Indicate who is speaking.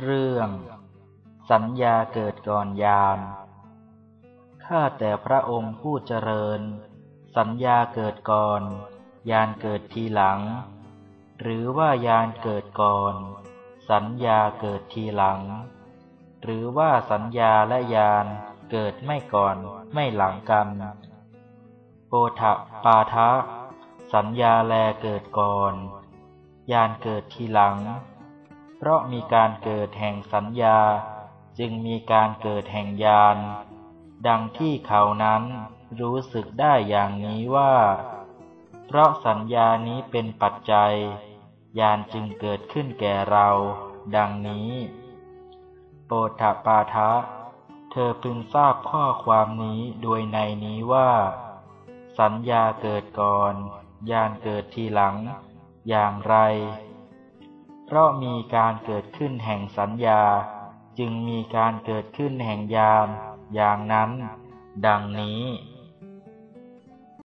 Speaker 1: เรื่อง สัญญาเกิดก่อนยานข้าแต่พระองค์ผู้เจริญ สัญญาเกิดก่อนยานเกิดทีหลัง หรือว่ายานเกิดก่อน สัญญาเกิดทีหลัง หรือว่าสัญญาและยานเกิดไม่ก่อนไม่หลังกันโอทะปาทะ สัญญาแลเกิดก่อนยานเกิดทีหลัง เพราะมีการเกิดแห่งสัญญา จึงมีการเกิดแห่งญาณดังที่เขานั้นรู้สึกได้อย่างนี้ว่า เพราะสัญญานี้เป็นปัจจัย ญาณจึงเกิดขึ้นแก่เรา ดังนี้ โปถปาทะ เธอพึงทราบข้อความนี้โดยในนี้ว่า สัญญาเกิดก่อน ญาณเกิดทีหลัง อย่างไร เพราะมีการเกิดขึ้นแห่งสัญญา จึงมีการเกิดขึ้นแห่งยาม อย่างนั้น ดังนี้